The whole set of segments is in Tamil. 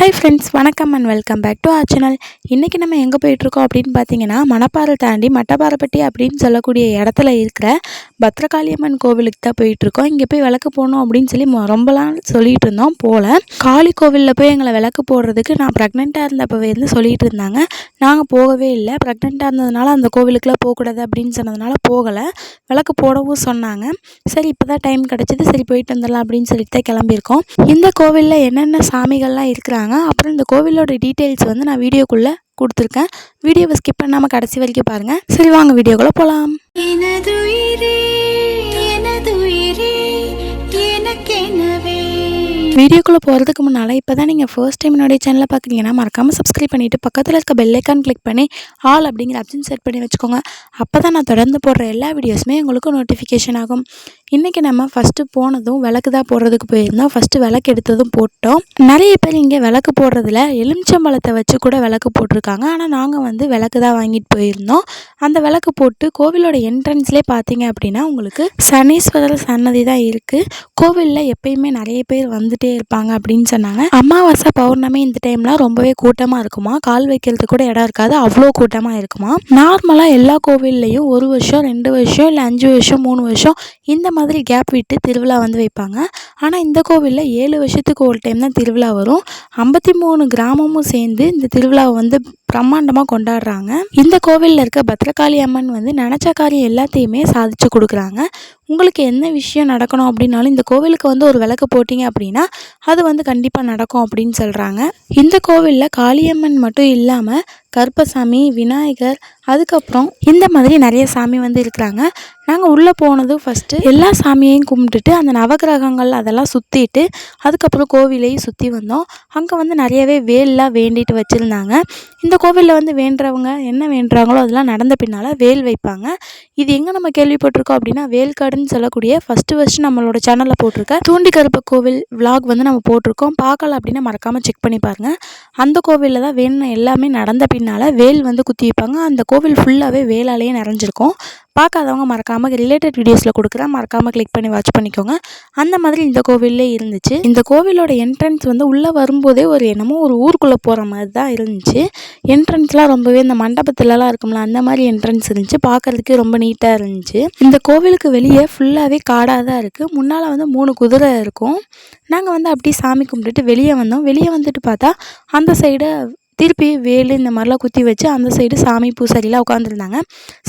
ஹாய் ஃப்ரெண்ட்ஸ் வணக்கம் and welcome back to our channel இன்றைக்கி நம்ம எங்கே போயிட்டுருக்கோம் அப்படின்னு பார்த்தீங்கன்னா மணப்பாறை தாண்டி மட்டப்பாறைப்பட்டி அப்படின்னு சொல்லக்கூடிய இடத்துல இருக்கிற பத்ரகாளியம்மன் கோவிலுக்கு தான் போயிட்டுருக்கோம். இங்கே போய் விளக்கு போகணும் அப்படின்னு சொல்லி ரொம்பலாம் சொல்லிகிட்டு இருந்தோம். போல். காளி கோவிலில் போய் எங்களை விளக்கு போடுறதுக்கு நான் ப்ரெக்னெண்ட்டாக இருந்தப்பவே இருந்து சொல்லிகிட்டு இருந்தாங்க. நாங்கள் போகவே இல்லை. ப்ரெக்னெண்ட்டாக இருந்ததுனால அந்த கோவிலுக்குலாம் போகக்கூடாது அப்படின்னு சொன்னதுனால போகலை. விளக்கு போடவும் சொன்னாங்க. சரி இப்போ தான் டைம் கிடச்சிது. சரி போயிட்டு வந்துடலாம் அப்படின்னு சொல்லிட்டு தான் கிளம்பியிருக்கோம். இந்த கோவிலில் என்னென்ன சாமிகள்லாம் இருக்கிறாங்க அப்புறம் இந்த கோவிலோட டீட்டெயில்ஸ் வந்து நான் வீடியோக்குள்ளே கொடுத்துருக்கேன். வீடியோவை ஸ்கிப் பண்ணாமல் கடைசி வரைக்கும் பாருங்கள் சரி வாங்க வீடியோக்குள்ளே போகலாம் வீடியோக்குள்ளே போகிறதுக்கு முன்னால் இப்போ தான் நீங்கள் ஃபர்ஸ்ட் டைம் என்னுடைய சேனலை பார்க்குறீங்கன்னா மறக்காமல் சப்ஸ்கிரைப் பண்ணிவிட்டு பக்கத்தில் இருக்க பெல்லைக்கான் கிளிக் பண்ணி ஆல் அப்படிங்கிற ஆப்ஷன் செட் பண்ணி வச்சுக்கோங்க. அப்போ தான் நான் தொடர்ந்து போடுற எல்லா வீடியோஸுமே உங்களுக்கு நோட்டிஃபிகேஷன் ஆகும். இன்றைக்கி நம்ம ஃபஸ்ட்டு போனதும் விளக்கு தான் போடுறதுக்கு போயிருந்தோம். ஃபஸ்ட்டு விளக்கு எடுத்ததும் போட்டோம். நிறைய பேர் இங்கே விளக்கு போடுறதுல எலுமிச்சம்பழத்தை வச்சு கூட விளக்கு போட்டிருக்காங்க. ஆனால் நாங்கள் வந்து விளக்கு தான் வாங்கிட்டு போயிருந்தோம். அந்த விளக்கு போட்டு கோவிலோட என்ட்ரன்ஸ்லேயே பார்த்தீங்க அப்படின்னா உங்களுக்கு சனீஸ்வரர் சன்னதி தான் இருக்குது கோவிலில் எப்பயுமே நிறைய பேர் வந்துட்டே இருப்பாங்க அப்படின்னு சொன்னாங்க. அமாவாசை பௌர்ணமி இந்த டைம்லாம் ரொம்பவே கூட்டமாக இருக்குமா? கால் வைக்கிறதுக்கு கூட இடம் இருக்காது. அவ்வளோ கூட்டமாக இருக்குமா? நார்மலாக எல்லா கோவில்லையும் ஒரு வருஷம் ரெண்டு வருஷம் இல்லை அஞ்சு வருஷம் மூணு வருஷம் இந்த மாதிரி கேப் விட்டு திருவிழா வந்து வைப்பாங்க. ஆனால் இந்த கோவிலில் ஏழு வருஷத்துக்கு ஒரு டைம் தான் திருவிழா வரும். ஐம்பத்தி மூணு கிராமமும் சேர்ந்து இந்த திருவிழாவை வந்து பிரம்மாண்டமாக கொண்டாடுறாங்க. இந்த கோவிலில் இருக்க பத்ரகாளி அம்மன் வந்து நினச்ச காரியம் எல்லாத்தையுமே சாதிச்சு கொடுக்குறாங்க. உங்களுக்கு என்ன விஷயம் நடக்கணும் அப்படின்னாலும் இந்த கோவிலுக்கு வந்து ஒரு விளக்கு போட்டிங்க அப்படின்னா அது வந்து கண்டிப்பாக நடக்கும் அப்படின்னு சொல்கிறாங்க இந்த கோவிலில் காளியம்மன் மட்டும் இல்லாமல் கருப்பசாமி விநாயகர் அதுக்கப்புறம் இந்த மாதிரி நிறைய சாமி வந்து இருக்கிறாங்க. நாங்கள் உள்ளே போனதும் ஃபஸ்ட்டு எல்லா சாமியையும் கும்பிட்டுட்டு அந்த நவகிரகங்கள் அதெல்லாம் சுற்றிட்டு அதுக்கப்புறம் கோவிலையும் சுற்றி வந்தோம். அங்கே வந்து நிறையவே வேல்லாம் வேண்டிட்டு வச்சுருந்தாங்க. இந்த கோவிலில் வந்து வேண்டுறவங்க என்ன வேண்டுறாங்களோ அதெல்லாம் நடந்த பின்னால் வேல் வைப்பாங்க. இது எங்கே நம்ம கேள்விப்பட்டிருக்கோம் அப்படின்னா வேல்காடுன்னு சொல்லக்கூடிய ஃபஸ்ட்டு ஃபஸ்ட்டு நம்மளோட சேனலில் போட்டிருக்க தூண்டி கருப்பு கோவில் விலாக் வந்து நம்ம போட்டிருக்கோம். பார்க்கல அப்படின்னா மறக்காமல் செக் பண்ணி பாருங்கள் அந்த கோவிலில் தான் வேணும் எல்லாமே நடந்த பின்னால் வேல் வந்து குத்தி வைப்பாங்க. அந்த கோவில் ஃபுல்லாகவே வேலாலேயே நிறைஞ்சிருக்கும். பார்க்காதவங்க மறக்காமல் ரிலேட்டட் வீடியோஸில் கொடுக்குறேன். மறக்காமல் கிளிக் பண்ணி வாட்ச் பண்ணிக்கோங்க. அந்த மாதிரி இந்த கோவிலே இருந்துச்சு. இந்த கோவிலோட என்ட்ரன்ஸ் வந்து உள்ளே வரும்போதே ஒரு என்னமோ ஒரு ஊருக்குள்ளே போகிற மாதிரி தான் இருந்துச்சு. என்ட்ரன்ஸ்லாம் ரொம்பவே இந்த மண்டபத்துலலாம் இருக்கும்ல அந்த மாதிரி என்ட்ரன்ஸ் இருந்துச்சு. பார்க்குறதுக்கே ரொம்ப நீட்டாக இருந்துச்சு. இந்த கோவிலுக்கு வெளியே ஃபுல்லாகவே காடாக தான் இருக்குது முன்னால் வந்து மூணு குதிரை இருக்கும். நாங்கள் வந்து அப்படியே சாமி கும்பிட்டுட்டு வெளியே வந்தோம். வெளியே வந்துட்டு பார்த்தா அந்த சைடு திருப்பி வேலு இந்த மாதிரிலாம் குத்தி வச்சு அந்த சைடு சாமி பூசாரிலாம் உட்காந்துருந்தாங்க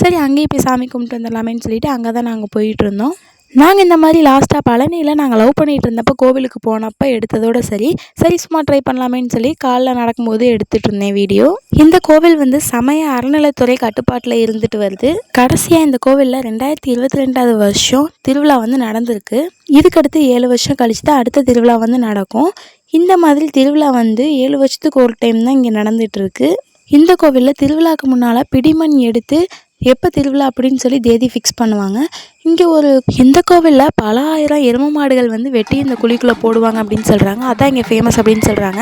சரி அங்கேயும் போய் சாமி கும்பிட்டு வந்துடலாமேன்னு சொல்லிட்டு அங்கே தான் நாங்கள் போயிட்டுருந்தோம் நாங்கள் இந்த மாதிரி லாஸ்ட்டாக பழனியில் நாங்கள் லவ் பண்ணிகிட்டு இருந்தப்போ கோவிலுக்கு போனப்போ எடுத்ததோட சரி சரி சும்மா ட்ரை பண்ணலாமேன்னு சொல்லி காலைல நடக்கும்போது எடுத்துகிட்டு இருந்தேன் வீடியோ இந்த கோவில் வந்து சமய அறநிலைத்துறை கட்டுப்பாட்டில் இருந்துட்டு வருது. கடைசியாக இந்த கோவிலில் ரெண்டாயிரத்தி இருபத்தி ரெண்டாவது வருஷம் திருவிழா வந்து நடந்திருக்கு. இதுக்கடுத்து ஏழு வருஷம் கழிச்சு தான் அடுத்த திருவிழா வந்து நடக்கும். இந்த மாதிரி திருவிழா வந்து ஏழு வருஷத்துக்கு ஒரு டைம் தான் இங்கே நடந்துகிட்ருக்கு இந்த கோவிலில் திருவிழாவுக்கு முன்னால் பிடிமண் எடுத்து எப்போ திருவிழா அப்படின்னு சொல்லி தேதி ஃபிக்ஸ் பண்ணுவாங்க. இங்கே ஒரு இந்த கோவிலில் பல ஆயிரம் எரும மாடுகள் வந்து வெட்டி இந்த குழிக்குள்ளே போடுவாங்க அப்படின்னு சொல்கிறாங்க அதான் இங்கே ஃபேமஸ் அப்படின்னு சொல்கிறாங்க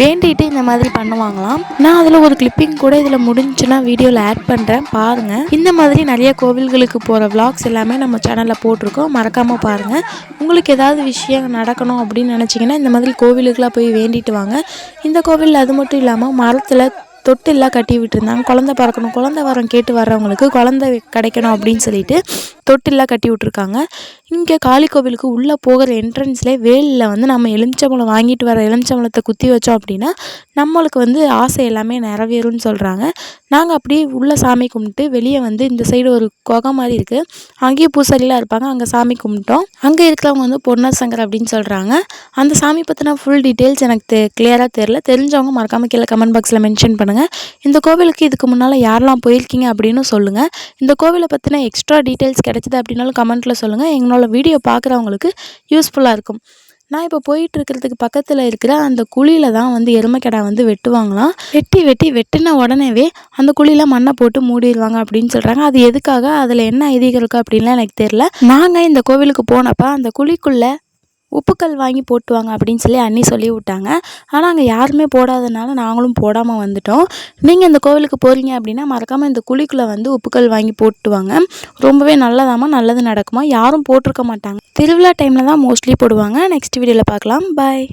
வேண்டிட்டு இந்த மாதிரி பண்ணுவாங்களாம். நான் அதில் ஒரு கிளிப்பிங் கூட இதில் முடிஞ்சுன்னா வீடியோவில் ஆட் பண்ணுறேன் பாருங்கள் இந்த மாதிரி நிறைய கோவில்களுக்கு போகிற விளாக்ஸ் எல்லாமே நம்ம சேனலில் போட்டிருக்கோம். மறக்காமல் பாருங்கள் உங்களுக்கு ஏதாவது விஷயம் நடக்கணும் அப்படின்னு நினச்சிங்கன்னா இந்த மாதிரி கோவிலுக்கெலாம் போய் வேண்டிட்டு வாங்க. இந்த கோவிலில் அது மட்டும் இல்லாமல் மரத்தில் தொட்டில்லாம் கட்டி விட்டுருந்தாங்க. குழந்த பிறக்கணும் குழந்த வரம் கேட்டு வர்றவங்களுக்கு குழந்த கிடைக்கணும் அப்படின்னு சொல்லிட்டு தொட்டில்லாம் கட்டி விட்ருக்காங்க இங்கே காளி கோவிலுக்கு உள்ளே போகிற என்ட்ரன்ஸ்லேயே வேலில் வந்து நம்ம எலுமிச்சம்பழம் வாங்கிட்டு வர எலுமிச்சம்பழத்தை குத்தி வச்சோம் அப்படின்னா நம்மளுக்கு வந்து ஆசை எல்லாமே நிறைவேறும்னு சொல்கிறாங்க நாங்கள் அப்படியே உள்ளே சாமி கும்பிட்டு வெளியே வந்து இந்த சைடு ஒரு குகை மாதிரி இருக்குது அங்கேயும் பூசாரிலாம் இருப்பாங்க அங்கே சாமி கும்பிட்டோம். அங்கே இருக்கிறவங்க வந்து பொன்னர் சங்கர் அப்படின்னு சொல்கிறாங்க அந்த சாமி பற்றின ஃபுல் டீட்டெயில்ஸ் எனக்கு தெ கிளியராக தெரில தெரிஞ்சவங்க மறக்காமல் கீழே கமெண்ட் பாக்ஸில் மென்ஷன் பண்ணுங்கள் இந்த கோவிலுக்கு இதுக்கு முன்னால் யாரெல்லாம் போயிருக்கீங்க அப்படின்னு சொல்லுங்கள் இந்த கோவிலை பற்றின எக்ஸ்ட்ரா டீட்டெயில்ஸ் கிடைச்சிது அப்படின்னாலும் கமெண்ட்டில் சொல்லுங்கள் எங்களோட வீடியோ பார்க்குறவங்களுக்கு யூஸ்ஃபுல்லாக இருக்கும். நான் இப்போ போயிட்டு இருக்கிறதுக்கு பக்கத்தில் இருக்கிற அந்த குழியில் தான் வந்து எருமைக்கடா வந்து வெட்டுவாங்களாம். வெட்டி வெட்டி வெட்டின உடனேவே அந்த குழியில் மண்ணை போட்டு மூடிடுவாங்க அப்படின்னு சொல்கிறாங்க அது எதுக்காக? அதில் என்ன ஐதீகம் இருக்குது அப்படின்லாம் எனக்கு தெரில நாங்கள் இந்த கோவிலுக்கு போனப்போ அந்த குழிக்குள்ளே உப்புக்கல் வாங்கி போட்டுவாங்க அப்படின்னு சொல்லி அண்ணி சொல்லி விட்டாங்க ஆனால் அங்கே யாருமே போடாதனால நாங்களும் போடாமல் வந்துட்டோம். நீங்கள் இந்த கோவிலுக்கு போகிறீங்க அப்படின்னா மறக்காமல் இந்த குழிக்குள்ளே வந்து உப்புக்கல் வாங்கி போட்டுவாங்க. ரொம்பவே நல்லதாமா நல்லது நடக்குமா? யாரும் போட்டிருக்க மாட்டாங்க. திருவிழா டைமில் தான் மோஸ்ட்லி போடுவாங்க. நெக்ஸ்ட் வீடியோவில் பார்க்கலாம். பாய்